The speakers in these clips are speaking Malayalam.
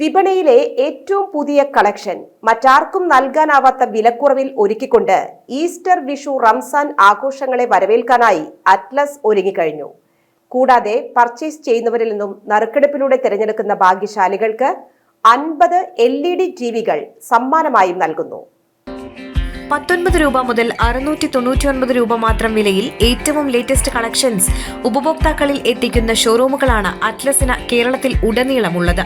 വിപണിയിലെ ഏറ്റവും പുതിയ കളക്ഷൻ മറ്റാർക്കും നൽകാനാവാത്ത വിലക്കുറവിൽ ഒരുക്കിക്കൊണ്ട് ഈസ്റ്റർ വിഷു റംസാൻ ആഘോഷങ്ങളെ വരവേൽക്കാനായി അറ്റ്ലസ് ഒരുങ്ങിക്കഴിഞ്ഞു. കൂടാതെ പർച്ചേസ് ചെയ്യുന്നവരിൽ നിന്നും നറുക്കെടുപ്പിലൂടെ തിരഞ്ഞെടുക്കുന്ന ഭാഗ്യശാലികൾക്ക് അൻപത് എൽ ഇ ഡി ടി വികൾ സമ്മാനമായും നൽകുന്നു. പത്തൊൻപത് രൂപ മുതൽ അറുന്നൂറ്റി തൊണ്ണൂറ്റി രൂപ മാത്രം വിലയിൽ ഏറ്റവും ലേറ്റസ്റ്റ് കളക്ഷൻസ് ഉപഭോക്താക്കളിൽ എത്തിക്കുന്ന ഷോറൂമുകളാണ് അറ്റ്ലസിന് കേരളത്തിൽ ഉടനീളമുള്ളത്.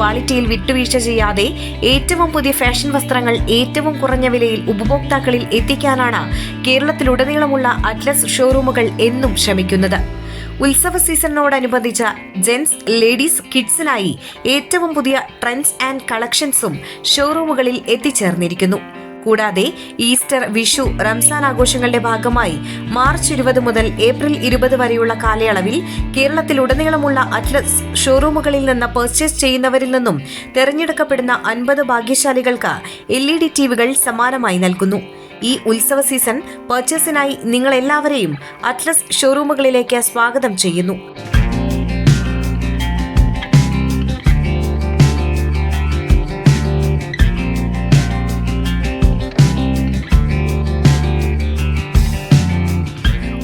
ക്വാളിറ്റിയിൽ വിട്ടുവീഴ്ച ചെയ്യാതെ ഏറ്റവും പുതിയ ഫാഷൻ വസ്ത്രങ്ങൾ ഏറ്റവും കുറഞ്ഞ വിലയിൽ ഉപഭോക്താക്കളിൽ എത്തിക്കാനാണ് കേരളത്തിലുടനീളമുള്ള അറ്റ്ലസ് ഷോറൂമുകൾ എന്നും ശ്രമിക്കുന്നത്. ഉത്സവ സീസണിനോടനുബന്ധിച്ച ജെൻസ് ലേഡീസ് കിഡ്സിനായി ഏറ്റവും പുതിയ ട്രെൻഡ്സ് ആൻഡ് കളക്ഷൻസും ഷോറൂമുകളിൽ എത്തിച്ചേർന്നിരിക്കുന്നു. കൂടാതെ ഈസ്റ്റർ വിഷു റംസാൻ ആഘോഷങ്ങളുടെ ഭാഗമായി മാർച്ച് ഇരുപത് മുതൽ ഏപ്രിൽ ഇരുപത് വരെയുള്ള കാലയളവിൽ കേരളത്തിലുടനീളമുള്ള അറ്റ്ലസ് ഷോറൂമുകളിൽ നിന്ന് പർച്ചേസ് ചെയ്യുന്നവരിൽ നിന്നും തെരഞ്ഞെടുക്കപ്പെടുന്ന അൻപത് ഭാഗ്യശാലികൾക്ക് എൽ ഇ ഡി ടിവികൾ സമാനമായി നൽകുന്നു. ഈ ഉത്സവ സീസൺ പർച്ചേസിനായി നിങ്ങൾ എല്ലാവരെയും അറ്റ്ലസ് ഷോറൂമുകളിലേക്ക് സ്വാഗതം ചെയ്യുന്നു.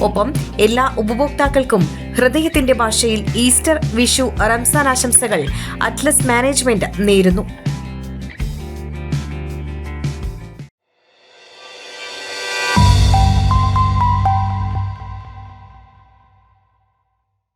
ഒപ്പം എല്ലാ ഉപഭോക്താക്കൾക്കും ഹൃദയത്തിന്റെ ഭാഷയിൽ ഈസ്റ്റർ വിഷു റംസാൻ ആശംസകൾ അറ്റ്ലസ് മാനേജ്മെന്റ് നേരുന്നു.